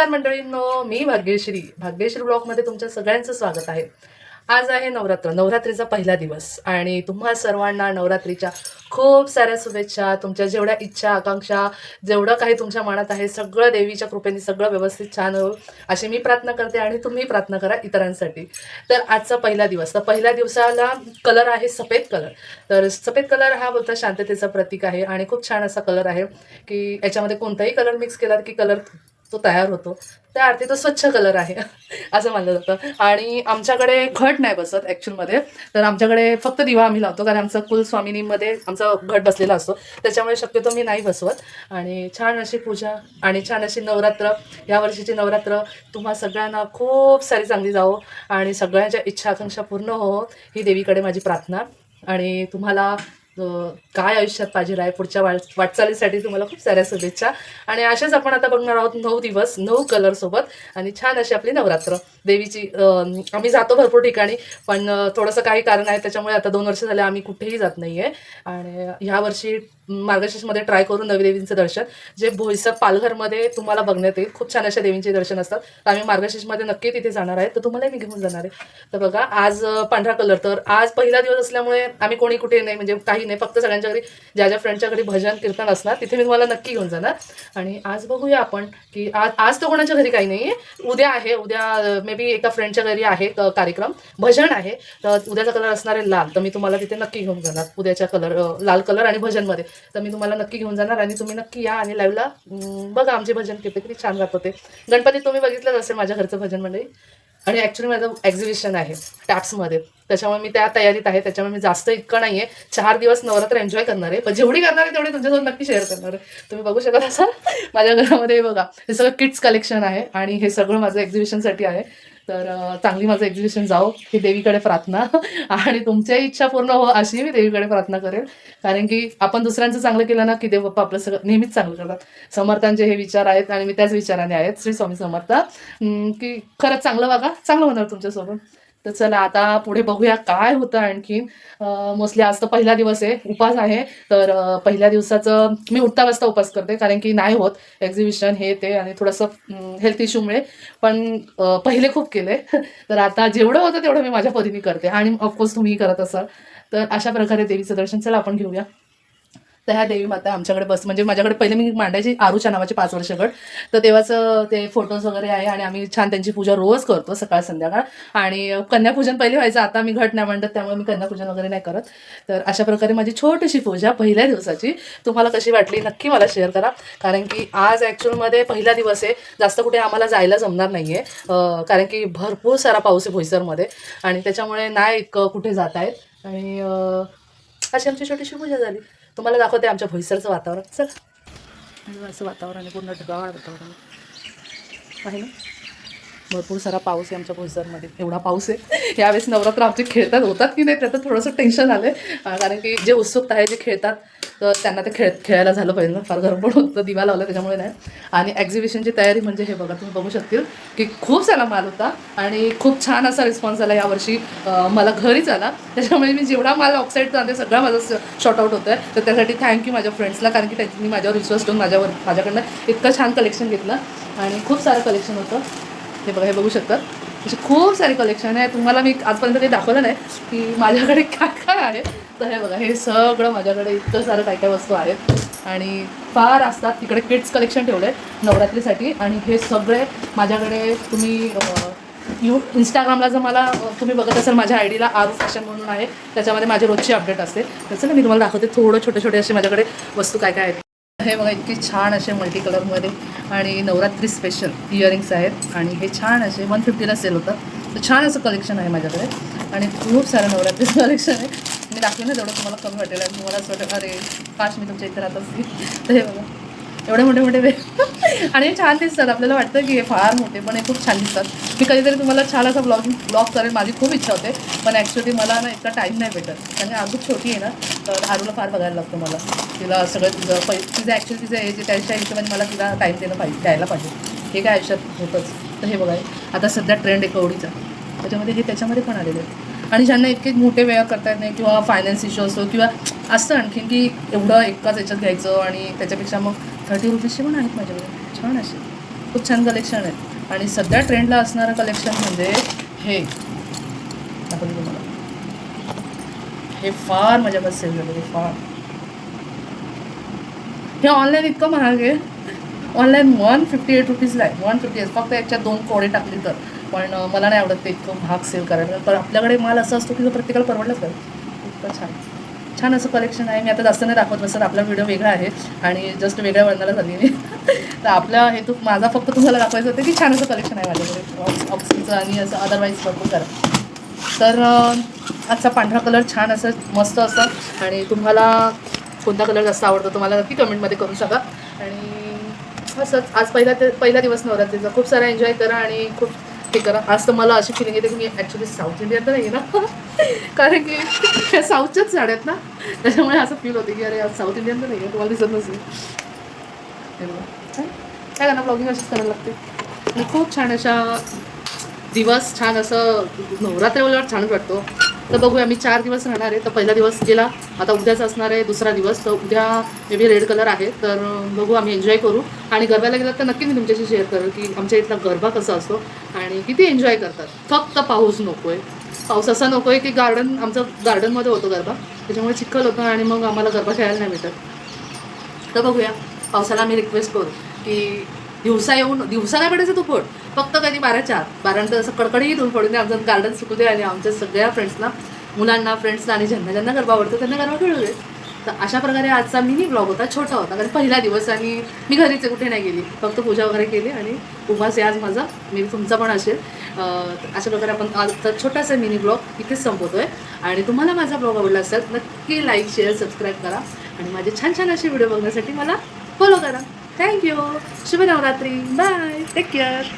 नमस्कार मंडळींनो मी भाग्यश्री. भाग्यश्री ब्लॉगमध्ये तुमच्या सगळ्यांचं स्वागत आहे. आज आहे नवरात्र नवरात्रीचा पहिला दिवस. आणि तुम्हा सर्वांना नवरात्रीच्या खूप साऱ्या शुभेच्छा तुमच्या जेवढ्या इच्छा आकांक्षा जेवढं काही तुमच्या मनात आहे सगळं देवीच्या कृपेने सगळं व्यवस्थित छान हो अशी मी प्रार्थना करते आणि तुम्ही प्रार्थना करा इतरांसाठी. तर आजचा पहिला दिवस. तर पहिल्या दिवसाला कलर आहे सफेद कलर. तर सफेद कलर हा बोलता शांततेचं प्रतीक आहे आणि खूप छान असा कलर आहे की याच्यामध्ये कोणताही कलर मिक्स केला की कलर तो तयार होतो. त्या अर्थी तो स्वच्छ कलर आहे असं मानलं जातं. आणि आमच्याकडे घट नाही बसत ॲक्च्युअलमध्ये तर आमच्याकडे फक्त दिवा आम्ही लावतो कारण आमचं कुलस्वामिनीमध्ये आमचा घट बसलेला असतो. त्याच्यामुळे शक्यतो मी नाही बसवत. आणि छान अशी पूजा आणि छान अशी नवरात्र. या वर्षीची नवरात्र. तुम्हा सगळ्यांना खूप सारी चांगली जावो. आणि सगळ्यांच्या इच्छा आकांक्षा पूर्ण हो. ही देवीकडे माझी प्रार्थना. आणि तुम्हाला काय आयुष्यात पाहिजे आहे पुढच्या वाट वाटचालीसाठी तुम्हाला खूप साऱ्या शुभेच्छा. आणि अशाच आपण आता बघणार आहोत नऊ दिवस नऊ कलर सोबत. आणि छान अशी आपली नवरात्र. देवीची आम्ही जातो भरपूर ठिकाणी पण थोडंसं काही कारण आहे त्याच्यामुळे आता दोन वर्ष झाले आम्ही कुठेही जात नाही आहे आणि ह्या वर्षी मार्गशीर्षमध्ये ट्राय करून नवी देवींचं दर्शन. जे भोईसर पालघरमध्ये तुम्हाला बघण्यात येईल खूप छान अशा देवींचे दर्शन असतात. तर आम्ही मार्गशीर्षमध्ये नक्की तिथे जाणार आहे. तर तुम्हालाही मी घेऊन जाणार आहे. तर बघा आज पांढरा कलर तर आज पहिला दिवस असल्यामुळे आम्ही कोणी कुठे नाही म्हणजे काही नाही फक्त सगळ्यांच्या घरी ज्या ज्या फ्रेंडच्या घरी भजन कीर्तन असणार तिथे मी तुम्हाला नक्की घेऊन जाणार. आणि आज बघूया आपण की आज आज तर कोणाच्या घरी काही नाही आहे उद्या आहे उद्या मे बी एका फ्रेंडच्या घरी आहे कार्यक्रम. भजन आहे तर उद्याचा कलर असणार आहे लाल. तर मी तुम्हाला तिथे नक्की घेऊन जाणार उद्याच्या कलर लाल कलर आणि भजनमध्ये. तर मी तुम्हाला नक्की घेऊन जाणार आणि तुम्ही नक्की या आणि लाईव्हला बघा आमचे भजन किती किती छान राहत होते गणपती तुम्ही बघितलंच असेल माझ्या घरचं भजन मंडळी. आणि ॲक्च्युली माझं एक्झिबिशन आहे टॅप्समध्ये त्याच्यामुळे मी त्या तयारीत आहे त्याच्यामुळे मी जास्त इतकं नाही आहे चार दिवस नवरात्र एन्जॉय करणार आहे. पण जेवढी करणार आहे तेवढी तुमच्यासोबत नक्की शेअर करणार आहे. तुम्ही बघू शकत असाल माझ्या घरामध्ये बघा हे सगळं किड्स कलेक्शन आहे आणि हे सगळं माझं एक्झिबिशनसाठी आहे. तर चांगली माझं एक्झिबिशन जाओ. ही देवीकडे प्रार्थना. आणि तुमच्याही इच्छा पूर्ण हो अशी मी देवीकडे प्रार्थना करेल. कारण की आपण दुसऱ्यांचं चांगलं केलं ना की देव बाप्पा आपलं सगळं नेहमीच चांगलं करतात. समर्थांचे हे विचार आहेत आणि मी त्याच विचाराने आहेत श्री स्वामी समर्थ. की खरंच चांगलं वागा. चांगलं होणार तुमच्यासोबत. तर चला आता पुढे बघूया काय होतं आणखीन मोस्टली आज तर पहिला दिवस आहे उपास आहे. तर पहिल्या दिवसाचं मी उठता वाजता उपास करते कारण की नाही होत एक्झिबिशन हे ते आणि थोडंसं हेल्थ इश्यूमुळे पण पहिले खूप केले. तर आता जेवढं होतं तेवढं मी माझ्या परीने करते. आणि ऑफकोर्स तुम्ही करत असाल. तर अशा प्रकारे देवीचं दर्शन चला आपण घेऊया. तर ह्या देवी माता आमच्याकडे बस म्हणजे माझ्याकडे पहिले मी मांडायची आरूच्या नावाचे पाच वर्ष गट तर तेव्हाचं ते फोटोज वगैरे आहे आणि आम्ही छान त्यांची पूजा रोज करतो सकाळ संध्याकाळ. आणि कन्यापूजन पहिले व्हायचं आता मी घट नाही मांडत त्यामुळे मी कन्यापूजन वगैरे नाही करत. तर अशा प्रकारे माझी छोटीशी पूजा पहिल्या दिवसाची. तुम्हाला कशी वाटली नक्की मला शेअर करा. कारण की आज ॲक्च्युअलमध्ये पहिला दिवस आहे. जास्त कुठे आम्हाला जायला जमणार नाही आहे कारण की भरपूर सारा पाऊस आहे भोईसरमध्ये. आणि त्याच्यामुळे नाही कुठे जात आहेत आणि अशी आमची छोटीशी पूजा झाली. तुम्हाला दाखवते आमच्या भोईसरचं वातावरण. चल. असं वातावरण आहे पूर्ण ढगाळ वातावरण आहे ना? भरपूर सारा पाऊस आहे आमच्या भोईसरमध्ये एवढा पाऊस आहे. यावेळेस नवरात्र आमचे खेळतात. होतात की नाही त्याचं थोडंसं टेन्शन आलं आहे कारण की जे उत्सुकता आहे जे खेळतात तर त्यांना ते खेळ खेळायला झालं पाहिजे ना. फार गडबड होतं दिवा लावलं त्याच्यामुळे नाही. आणि एक्झिबिशनची तयारी म्हणजे हे बघा तुम्ही बघू शकतील की खूप सारा माल होता आणि खूप छान असा रिस्पॉन्स आला यावर्षी. मला घरीच आला. त्याच्यामुळे मी जेवढा माल ऑफसाईड आणते सगळा माझा शॉर्ट आउट होतं आहे तर त्यासाठी थँक्यू माझ्या फ्रेंड्सला कारण की त्यांनी माझ्यावर विश्वास ठेवून माझ्यावर माझ्याकडनं इतकं छान कलेक्शन घेतलं. आणि खूप सारं कलेक्शन होतं. हे बघा हे बघू शकतात. असे खूप सारे कलेक्शन आहे तुम्हाला मी आजपर्यंत काही दाखवलं नाही की माझ्याकडे काय काय आहे. तर हे बघा हे सगळं माझ्याकडे इतकं सारं काय काय वस्तू आहेत. आणि फार असतात तिकडे किड्स कलेक्शन ठेवलं आहे नवरात्रीसाठी. आणि हे सगळे माझ्याकडे तुम्ही यू इंस्टाग्रामला जर मला तुम्ही बघत असाल माझ्या आय डीला आरू फॅशन म्हणून आहे. त्याच्यामध्ये माझी रोजची अपडेट असते. त्याचं ना मी तुम्हाला दाखवते थोडं छोटे छोटे असे माझ्याकडे वस्तू काय काय आहेत. हे बघा इतकी छान असे मल्टी कलरमध्ये आणि नवरात्री स्पेशल इयरिंग्स आहेत. आणि हे छान असे वन फिफ्टीला सेल होतं. तर छान असं कलेक्शन आहे माझ्याकडे. आणि खूप सारं नवरात्रीचं कलेक्शन आहे. मी दाखवेन ना तेवढं तुम्हाला कमी वाटेल. आणि तुम्हाला असं वाटेल अरे काश मी तुमच्या इथे राहत असते तर हे बघा. एवढे मोठे मोठे वे आणि छान दिसतात. आपल्याला वाटतं की हे फार मोठे पण हे खूप छान दिसतात. मी कधीतरी तुम्हाला छान असा ब्लॉग ब्लॉग करेल. माझी खूप इच्छा होते पण ॲक्च्युली मला ना इतका टाईम नाही भेटत. कारण अगदी छोटी आहे ना तर हारूला फार बघायला लागतं मला. तिला सगळं तिचं पै तिचं ॲक्च्युली तिचं एज जे त्याच्या हिशोबाने मला तिला टाईम देणं पाहिजे द्यायला पाहिजे. हे काय आयुष्यात होतंच. तर हे बघा आता सध्या ट्रेंड आहे कवडीचा. त्याच्यामध्ये हे त्याच्यामध्ये पण आलेले आहेत. आणि ज्यांना इतके मोठे वेळ करता येत नाही किंवा फायनान्स इश्यू असतो किंवा असतं आणखीन की एवढं एकाच याच्यात घ्यायचं आणि त्याच्यापेक्षा मग थर्टी रुपीजचे पण आहेत माझ्याकडे. छान असे खूप छान कलेक्शन आहेत. आणि सध्या ट्रेंडला असणारं कलेक्शन म्हणजे हे. आपण तुम्हाला. हे फार माझ्याकडे सेल झालं फार. हे ऑनलाईन इतकं महाग आहे. ऑनलाईन वन फिफ्टी एट रुपीजला आहे. वन फिफ्टी एट फक्त याच्यात दोन कोडे टाकले तर. पण मला नाही आवडत ते इतकं महाग सेल करायला. पण आपल्याकडे माल असा असतो की जो प्रत्येकाला परवडलाच पाहिजे इतकं छान. छान असं कलेक्शन आहे. मी आता जास्त नाही दाखवत बसत. आपला व्हिडिओ वेगळा आहे आणि जस्ट वेगळ्या वर्णाला झाली मी तर आपला हेतू माझा फक्त तुम्हाला दाखवायचं होतं की छान असं कलेक्शन आहे माझ्याकडे. ऑक्सिजनचं आणि असं अदरवाईज भरपूर करा तर आजचा पांढरा कलर छान असं मस्त असं. आणि तुम्हाला कोणता कलर जास्त आवडतो तुम्हाला नक्की कमेंटमध्ये करू शका आणि असंच. आज पहिला ते पहिला दिवस नवरात्रीचा. खूप सारा एन्जॉय करा आणि खूप हे करा. आज तर मला अशी फिलिंग येते की मी ॲक्च्युली साऊथ इंडियन तर नाही ना. कारण की ह्या साऊथच्याच साड्या आहेत ना. त्याच्यामुळे असं फील होते की अरे आज साऊथ इंडियन तर नाही आहे तुम्हाला दिसत नसेल. काय करणार ब्लॉगिंग अशीच करायला लागते. आणि खूप छान अशा दिवस छान असं नवरात्री उलट छानच वाटतो. तर बघूया मी चार दिवस राहणार आहे. तर पहिला दिवस गेला आता उद्याच असणार आहे दुसरा दिवस. तर उद्या मे बी रेड कलर आहे. तर बघू आम्ही एन्जॉय करू. आणि गरब्याला गेलं तर नक्की मी तुमच्याशी शेअर करेल की आमच्या इथला गरबा कसा असतो आणि किती एन्जॉय करतात. फक्त पाऊस नको आहे पाऊस असा नको आहे की गार्डन आमचं गार्डनमध्ये होतो गरबा. त्याच्यामुळे चिखल होतं आणि मग आम्हाला गरबा खेळायला नाही भेटत. तर बघूया पावसाला आम्ही रिक्वेस्ट करू की दिवसा येऊन दिवसा पडायचं तू पोट फक्त कधी बाराच्या आत. बारानंतर असं कडकडीत ऊन पडून आमचं गार्डन सुकू दे आणि आमच्या सगळ्या फ्रेंड्सना मुलांना फ्रेंड्सना आणि ज्यांना ज्यांना गरबा आवडतो त्यांना गरबा खेळू दे. तर अशा प्रकारे आजचा मिनी ब्लॉग होता. छोटा होता. कारण पहिला दिवस आणि मी घरीच कुठे नाही गेली. फक्त पूजा वगैरे केली आणि उपास आहे आज माझा. मी तुमचा पण असेल. तर अशा प्रकारे आपण आजचा छोटासा मिनी ब्लॉग इथेच संपवतो आहे आणि तुम्हाला माझा ब्लॉग आवडला असेल नक्की लाईक शेअर सबस्क्राईब करा. आणि माझे छान छान असे व्हिडिओ बघण्यासाठी मला फॉलो करा. Thank you ശുഭനവരാത്രി. Bye take care